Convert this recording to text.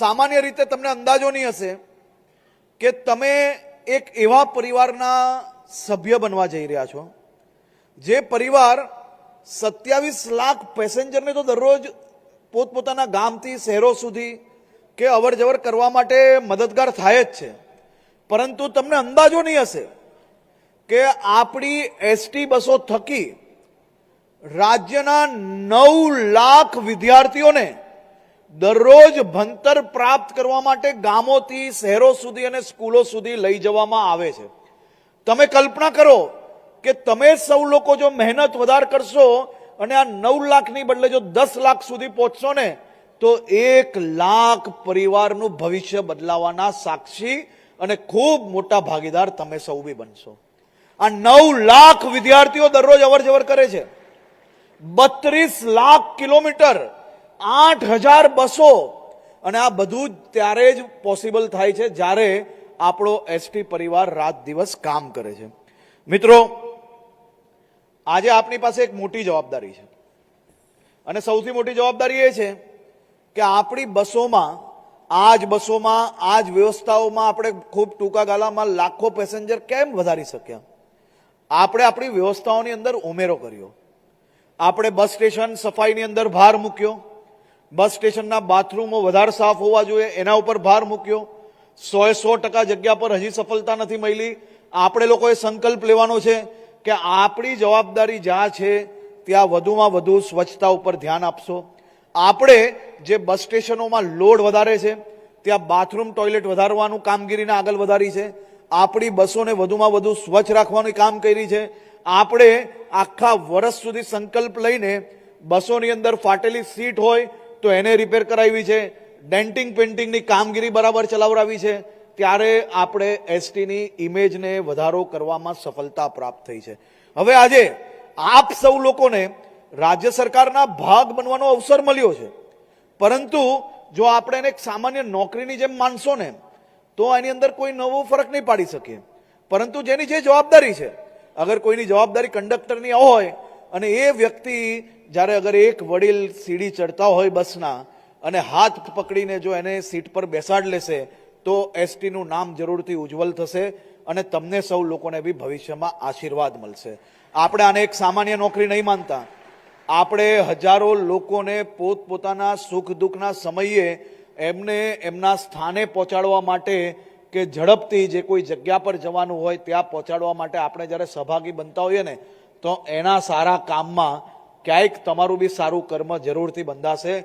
સામાન્ય રીતે તમને અંદાજો નહીં હશે કે તમે એક એવા પરિવારના સભ્ય બનવા જઈ રહ્યા છો, જે પરિવાર સત્યાવીસ લાખ પેસેન્જરને તો દરરોજ પોતપોતાના ગામથી, શહેરો સુધી કે અવર જવર કરવા માટે મદદગાર થાય જ છે. પરંતુ તમને અંદાજો નહીં હશે કે આપણી એસટી બસો થકી રાજ્યના નવ લાખ વિદ્યાર્થીઓને દરરોજ ભણતર પ્રાપ્ત કરવા માટે ગામોથી શહેરો સુધી અને સ્કૂલો સુધી લઈ જવામાં આવે છે. તમે કલ્પના કરો કે તમે સૌ લોકો જો મહેનત વધાર કરશો અને આ નવ લાખની બદલે જો દસ લાખ સુધી પહોંચશો ને, તો એક લાખ પરિવારનું ભવિષ્ય બદલાવાના સાક્ષી અને ખૂબ મોટા ભાગીદાર તમે સૌ બી બનશો. આ નવ લાખ વિદ્યાર્થીઓ દરરોજ અવર જવર કરે છે. બત્રીસ લાખ કિલોમીટર આઠ હજાર બસો. અને આ બધું જ ત્યારે જ પોસિબલ થાય છે જ્યારે આપણો એસટી પરિવાર રાત દિવસ કામ કરે છે. મિત્રો, આજે આપની પાસે એક મોટી જવાબદારી છે. અને સૌથી મોટી જવાબદારી એ છે કે આપણી બસોમાં આ જ બસોમાં આ જ વ્યવસ્થાઓમાં આપણે ખૂબ ટૂંકા ગાળામાં લાખો પેસેન્જર કેમ વધારી શક્યા? આપણે આપણી વ્યવસ્થાઓની અંદર ઉમેરો કર્યો. આપણે બસ સ્ટેશન સફાઈની અંદર ભાર મૂક્યો. બસ સ્ટેશનના બાથરૂમો વધારે સાફ હોવા જોઈએ. એના ઉપર ભાર મૂક્યો. સોએ સો ટકા જગ્યા પર હજી સફળતા નથી મળી. આપણે લોકોએ સંકલ્પ લેવાનો છે કે આપણી જવાબદારી જ્યાં છે, ત્યાં વધુમાં વધુ સ્વચ્છતા ઉપર ધ્યાન આપશો. આપણે જે બસ સ્ટેશનોમાં લોડ વધારે છે, ત્યાં બાથરૂમ ટોયલેટ વધારવાનું કામગીરીને આગળ વધારી છે. આપણી બસોને વધુમાં વધુ સ્વચ્છ રાખવાનું કામ કરી છે. આપણે આખા વર્ષ સુધી સંકલ્પ લઈને બસોની અંદર ફાટેલી સીટ હોય તો એને રિપેર કરાવી છે. ડેન્ટિંગ પેન્ટિંગની કામગીરી બરાબર ચલાવડાવી છે. ત્યારે આપણે એસટીની ઇમેજને વધારો કરવામાં સફળતા પ્રાપ્ત થઈ છે. હવે આજે આપ સૌ લોકોને રાજ્ય સરકારના ભાગ બનવાનો અવસર મળ્યો છે. પરંતુ જો આપણે એને એક સામાન્ય નોકરીની જેમ માનશો ને, તો એની અંદર કોઈ નવો ફરક નહીં પાડી શકીએ. પરંતુ જેની જે જવાબદારી છે, અગર કોઈની જવાબદારી કંડક્ટરની હોય અને એ વ્યક્તિ જ્યારે અગર એક વડીલ સીડી ચડતા હોય બસના અને હાથ પકડીને જો એને સીટ પર બેસાડ લેશે, તો એસટીનું નામ જરૂરથી ઉજ્જવલ થશે અને તમને સૌ લોકોને બી ભવિષ્યમાં આશીર્વાદ મળશે. આપણે આને એક સામાન્ય નોકરી નહીં માનતા. આપણે હજારો લોકોને પોતપોતાના સુખ દુઃખના સમયે એમને એમના સ્થાને પહોંચાડવા માટે કે ઝડપથી જે કોઈ જગ્યા પર જવાનું હોય ત્યાં પહોંચાડવા માટે આપણે જ્યારે સહભાગી બનતા હોઈએ ને તો એના સારા કામમાં ક્યાંક તમારું બી સારું કર્મ જરૂરથી બંધાશે.